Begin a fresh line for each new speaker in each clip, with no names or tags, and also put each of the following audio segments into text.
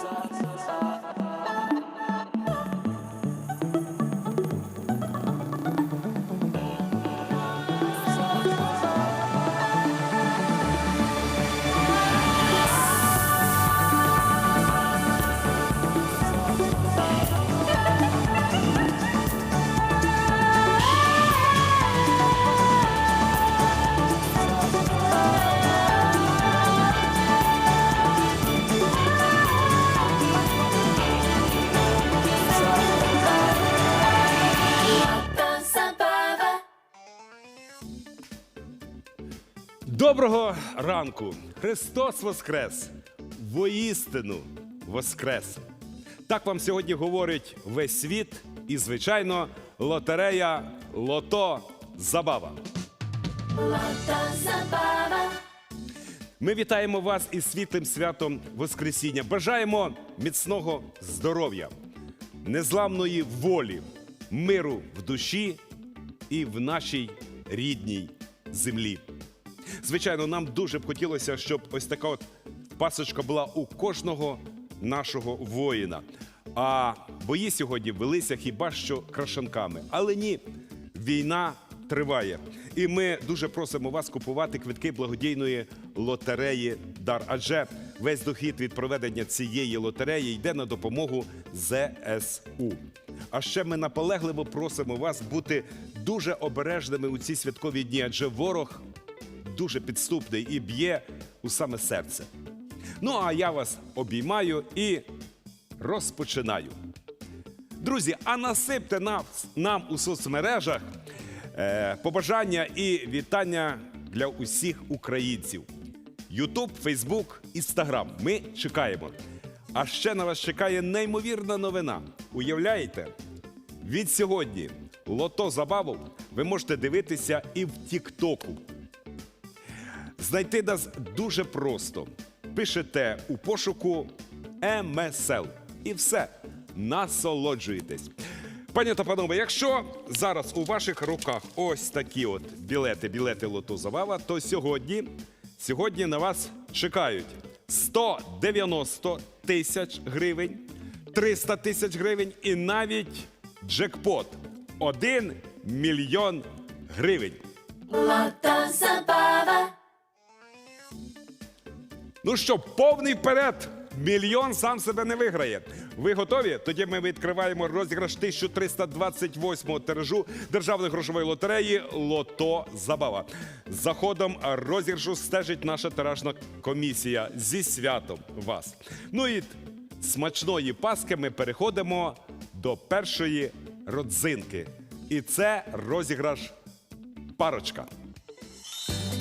sa sa sa Доброго ранку! Христос Воскрес! Воістину Воскрес! Так вам сьогодні говорить весь світ і, звичайно, лотерея Лото Забава. Ми вітаємо вас із світлим святом Воскресіння. Бажаємо міцного здоров'я, незламної волі, миру в душі і в нашій рідній землі. Звичайно, нам дуже б хотілося, щоб ось така от пасочка була у кожного нашого воїна. А бої сьогодні велися хіба що крашанками. Але ні, війна триває. І ми дуже просимо вас купувати квитки благодійної лотереї Дар. Адже весь дохід від проведення цієї лотереї йде на допомогу ЗСУ. А ще ми наполегливо просимо вас бути дуже обережними у ці святкові дні, адже ворог дуже підступний і б'є у саме серце. Ну а я вас обіймаю і розпочинаю. Друзі, а насипте нам, нам у соцмережах е, побажання і вітання для усіх українців. Ютуб, Фейсбук, Інстаграм. Ми чекаємо. А ще на вас чекає неймовірна новина. Уявляєте? Від сьогодні лото забаву ви можете дивитися і в Тіктоку. Знайти нас дуже просто. Пишете у пошуку МСЛ. І все. Насолоджуєтесь. Пані та панове, якщо зараз у ваших руках ось такі от білети, білети лото Забава, то сьогодні, сьогодні на вас чекають 190 тисяч гривень, 300 тисяч гривень і навіть джекпот 1 мільйон гривень.
Забава,
Ну що, повний вперед! Мільйон сам себе не виграє. Ви готові? Тоді ми відкриваємо розіграш 1328-го тиражу державної грошової лотереї Лото Забава. За ходом розіграшу стежить наша тиражна комісія зі святом вас. Ну і смачної паски ми переходимо до першої родзинки. І це розіграш парочка.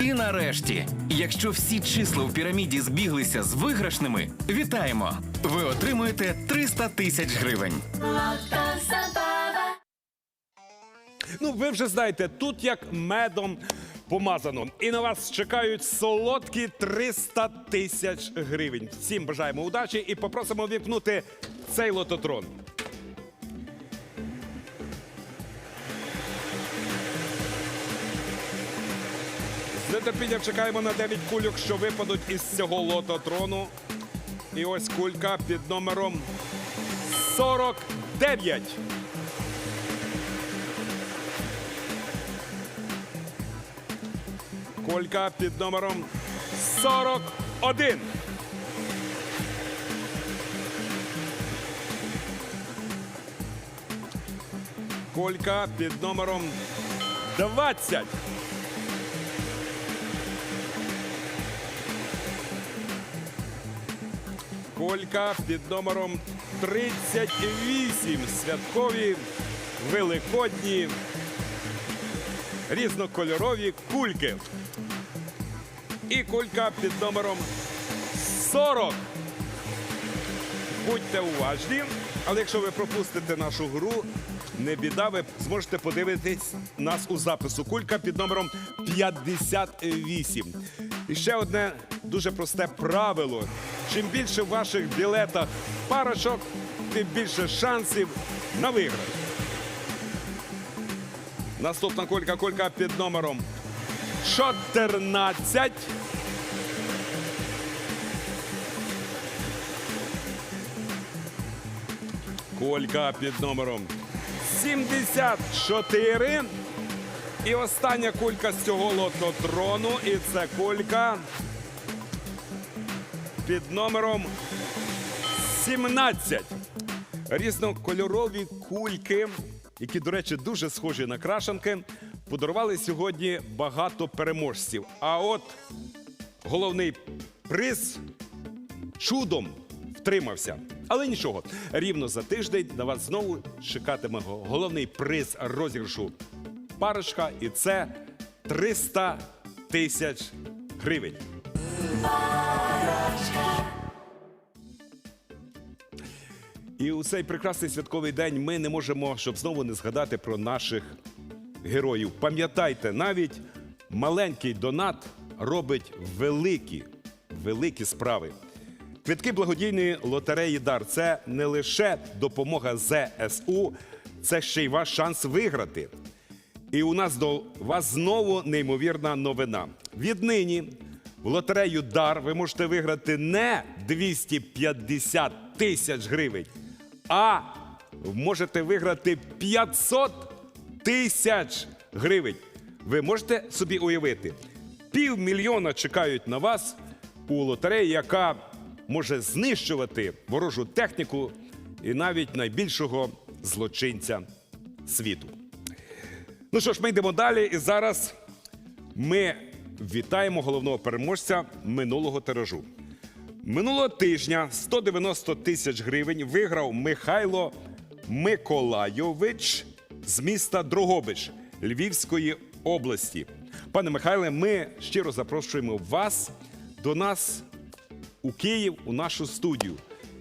І нарешті, якщо всі числа в піраміді збіглися з виграшними, вітаємо! Ви отримуєте 300 тисяч гривень.
Ну, ви вже знаєте, тут як медом помазано. І на вас чекають солодкі 300 тисяч гривень. Всім бажаємо удачі і попросимо вімкнути цей лототрон. Нетерпінням чекаємо на 9 кульок, що випадуть із цього лототрону. І ось кулька під номером 49. Колька під номером 41. Колька під номером 20. Колька під номером 38. Святкові великодні різнокольорові кульки. І кулька під номером 40. Будьте уважні, але якщо ви пропустите нашу гру, не біда, ви зможете подивитись нас у запису. Кулька під номером 58. І ще одне дуже просте правило. Чим більше в ваших білетах парочок, тим більше шансів на виграш. Наступна кулька, кулька під номером 14. Колька під номером 74. І остання кулька з цього лототрону. І це кулька під номером 17. Різнокольорові кульки, які, до речі, дуже схожі на крашанки, подарували сьогодні багато переможців. А от головний приз чудом втримався. Але нічого, рівно за тиждень на вас знову чекатиме головний приз розіграшу парочка, і це 300 тисяч гривень. І у цей прекрасний святковий день ми не можемо, щоб знову не згадати про наших героїв. Пам'ятайте, навіть маленький донат робить великі, великі справи. Квитки благодійної лотереї Дар це не лише допомога ЗСУ, це ще й ваш шанс виграти. І у нас до вас знову неймовірна новина. Віднині в лотерею Дар ви можете виграти не 250 тисяч гривень, а можете виграти 500 тисяч гривень. Ви можете собі уявити, півмільйона чекають на вас у лотереї, яка може знищувати ворожу техніку і навіть найбільшого злочинця світу. Ну що ж, ми йдемо далі, і зараз ми вітаємо головного переможця минулого тиражу. Минулого тижня 190 тисяч гривень виграв Михайло Миколайович з міста Дрогобич Львівської області. Пане Михайле, ми щиро запрошуємо вас до нас у Київ у нашу студію.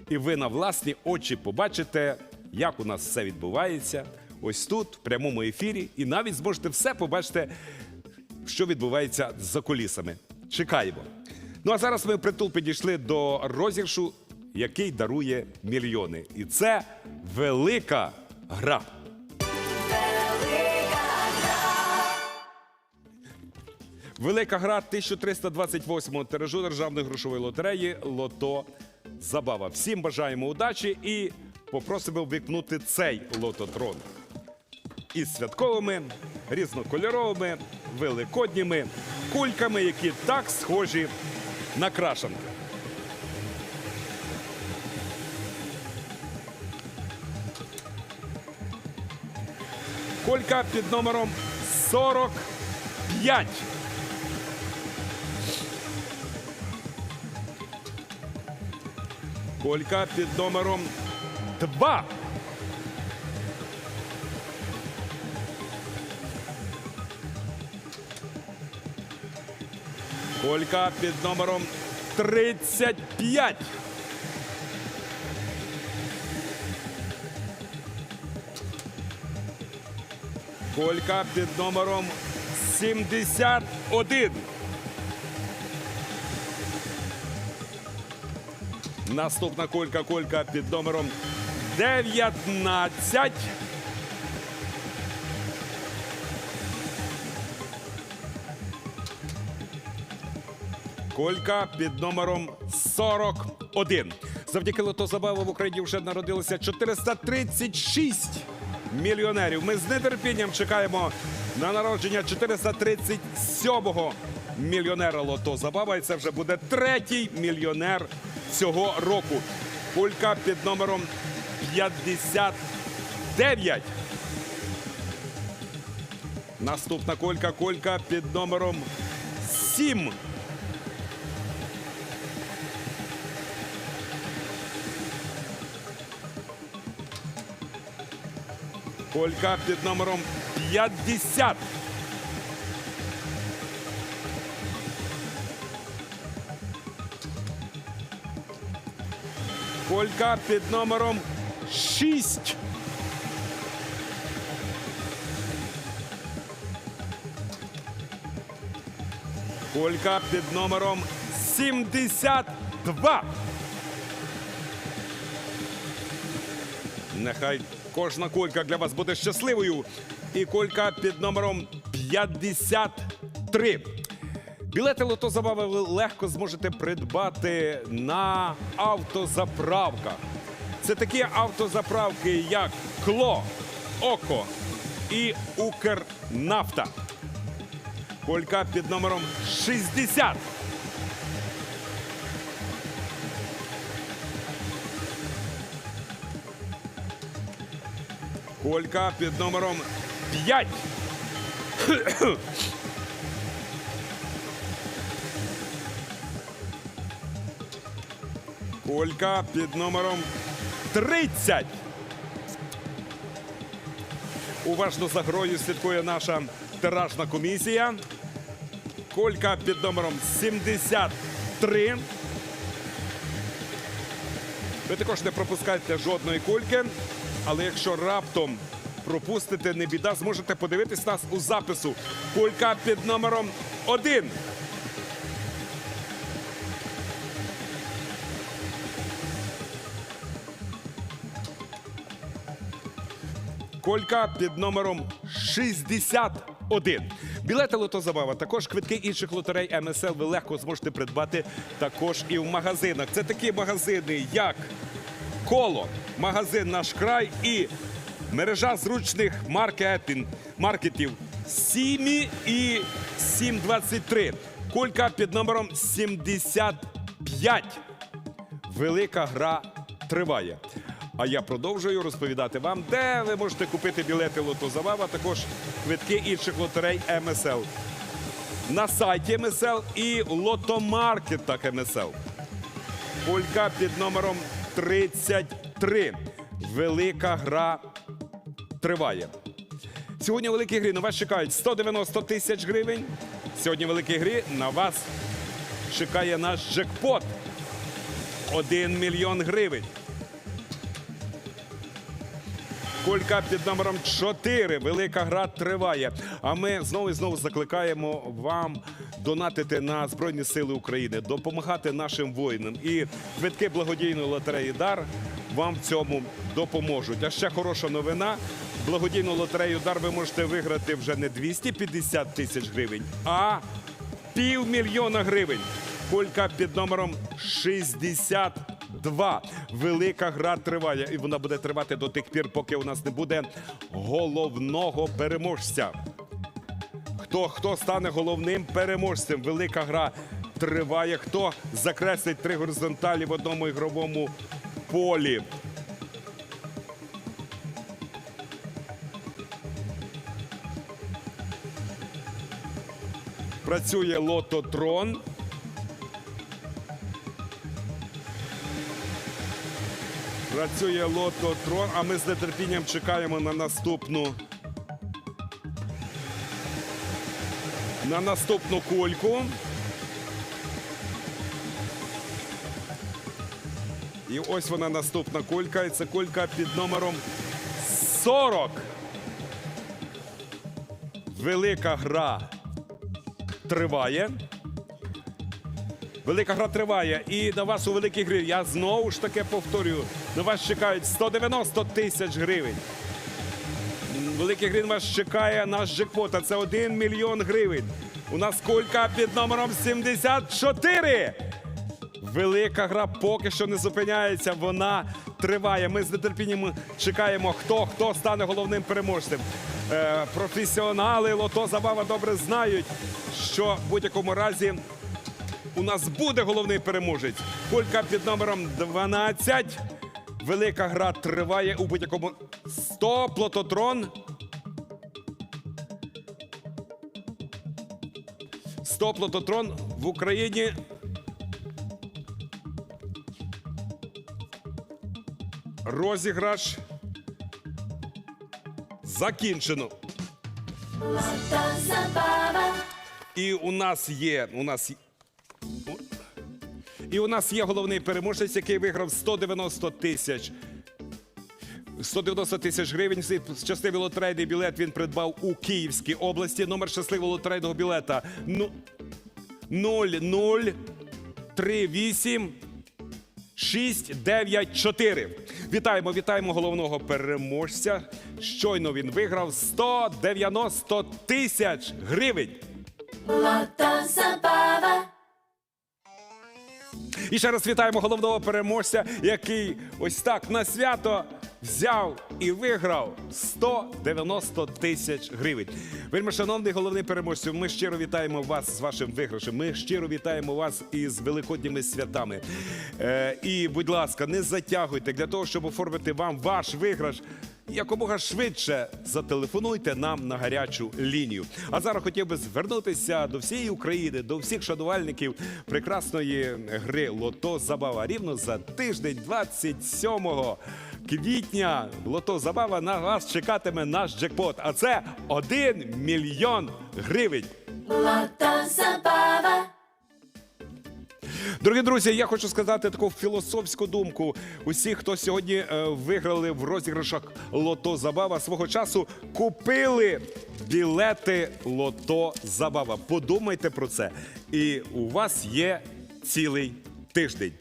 І ви на власні очі побачите, як у нас все відбувається. Ось тут, в прямому ефірі, і навіть зможете все побачити, що відбувається за кулісами. Чекаємо. Ну а зараз ми притул підійшли до розіграшу, який дарує мільйони. І це велика гра. Велика гра 1328-го тиражу державної грошової лотереї Лото Забава. Всім бажаємо удачі і попросимо вікнути цей лототрон. Із святковими, різнокольоровими, великодніми кульками, які так схожі на крашанки. Колька під номером 45. Колька під номером 2. Колька під номером 35. Колька під номером 71. Наступна колька, колька під номером 19. Колька під номером 41. Завдяки лотозабаву в Україні вже народилося 436 мільйонерів. Ми з нетерпінням чекаємо на народження 437-го мільйонера Лото Забава. І це вже буде третій мільйонер цього року. Кулька під номером 59. Наступна колька, колька під номером 7. Колька під номером 50. Колька під номером 6. Колька під номером 72. Нехай кожна колька для вас буде щасливою. І колька під номером 53. Білети лото забави ви легко зможете придбати на автозаправках. Це такі автозаправки, як Кло, Око і Укрнафта. Колька під номером 60. Колька під номером 5. Колька під номером 30. Уважно за грою слідкує наша тиражна комісія. Колька під номером 73. Ви також не пропускайте жодної кульки, але якщо раптом пропустите, не біда, зможете подивитись нас у запису. Кулька під номером 1. Колька під номером 61. Білети лотозабава, також квитки інших лотерей МСЛ ви легко зможете придбати також і в магазинах. Це такі магазини, як Коло, магазин Наш край і мережа зручних маркетинг, маркетів Сімі і 723. Колька під номером 75. Велика гра триває. А я продовжую розповідати вам, де ви можете купити білети Лото Забава, також квитки інших лотерей МСЛ. На сайті МСЛ і в лотомаркетах МСЛ. Колька під номером 33. Велика гра триває. Сьогодні великі гри на вас чекають 190 тисяч гривень. Сьогодні великі гри на вас чекає наш джекпот. 1 мільйон гривень. Колька під номером 4. Велика гра триває. А ми знову і знову закликаємо вам донатити на Збройні Сили України, допомагати нашим воїнам. І квитки благодійної лотереї Дар вам в цьому допоможуть. А ще хороша новина. Благодійну лотерею Дар ви можете виграти вже не 250 тисяч гривень, а півмільйона гривень. Колька під номером 62. Велика гра триває, і вона буде тривати до тих пір, поки у нас не буде головного переможця. Хто, хто стане головним переможцем? Велика гра триває. Хто закреслить три горизонталі в одному ігровому полі? Працює лототрон. Працює лототрон, а ми з нетерпінням чекаємо на наступну. На наступну кульку. І ось вона наступна кулька. І це кулька під номером 40. Велика гра триває. Велика гра триває. І на вас у великій грі, я знову ж таки повторюю, на вас чекають 190 тисяч гривень. Великий грін вас чекає наш джекпот, а це 1 мільйон гривень. У нас кулька під номером 74. Велика гра поки що не зупиняється. Вона триває. Ми з нетерпінням чекаємо, хто хто стане головним переможцем. Е, професіонали лото забава добре знають, що в будь-якому разі у нас буде головний переможець. Кулька під номером 12. Велика гра триває у будь-якому 100 плототрон. 100 плототрон в Україні. Розіграш закінчено. І у нас є. У нас... І у нас є головний переможець, який виграв 190 тисяч. 190 тисяч гривень. Щасливий лотерейний білет він придбав у Київській області. Номер щасливого лотерейного білета ну, 0038 694. Вітаємо, вітаємо головного переможця. Щойно він виграв 190 тисяч гривень.
Lotto Забава.
І ще раз вітаємо головного переможця, який ось так на свято взяв і виграв 190 тисяч гривень. Вельми шановний головний переможцю, ми щиро вітаємо вас з вашим виграшем. Ми щиро вітаємо вас із великодніми святами. Е, і, будь ласка, не затягуйте для того, щоб оформити вам ваш виграш. Якомога швидше зателефонуйте нам на гарячу лінію. А зараз хотів би звернутися до всієї України, до всіх шанувальників прекрасної гри Лото Забава. Рівно за тиждень, 27 квітня, Лото Забава на вас чекатиме наш джекпот. А це 1 мільйон гривень.
Lotto Забава.
Дорогі друзі, я хочу сказати таку філософську думку. Усі, хто сьогодні е, виграли в розіграшах Лото Забава, свого часу купили білети Лото Забава. Подумайте про це. І у вас є цілий тиждень.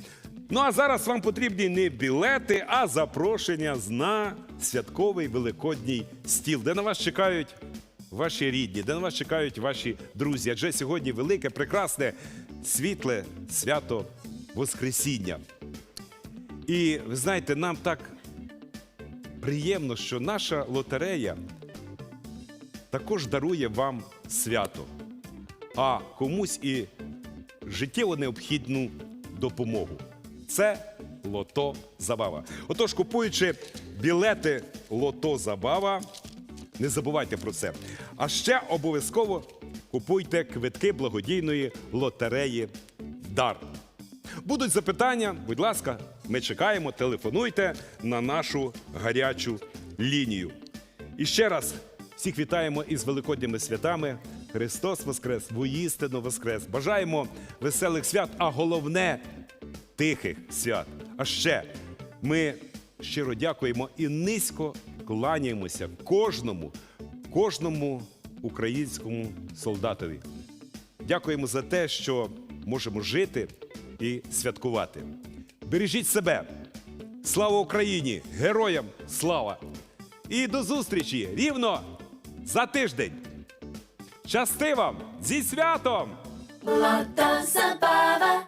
Ну а зараз вам потрібні не білети, а запрошення на святковий великодній стіл, де на вас чекають ваші рідні, де на вас чекають ваші друзі. Адже сьогодні велике, прекрасне, світле свято Воскресіння. І ви знаєте, нам так приємно, що наша лотерея також дарує вам свято, а комусь і життєво необхідну допомогу. Це Лото Забава. Отож, купуючи білети Лото Забава, не забувайте про це. А ще обов'язково купуйте квитки благодійної лотереї Дар. Будуть запитання, будь ласка, ми чекаємо, телефонуйте на нашу гарячу лінію. І ще раз всіх вітаємо із великодніми святами. Христос Воскрес, воістину Воскрес. Бажаємо веселих свят, а головне тихих свят. А ще ми щиро дякуємо і низько кланяємося кожному, кожному українському солдатові. Дякуємо за те, що можемо жити і святкувати. Бережіть себе. Слава Україні! Героям слава! І до зустрічі рівно за тиждень. Щасти вам! Зі святом!
Lotto Забава.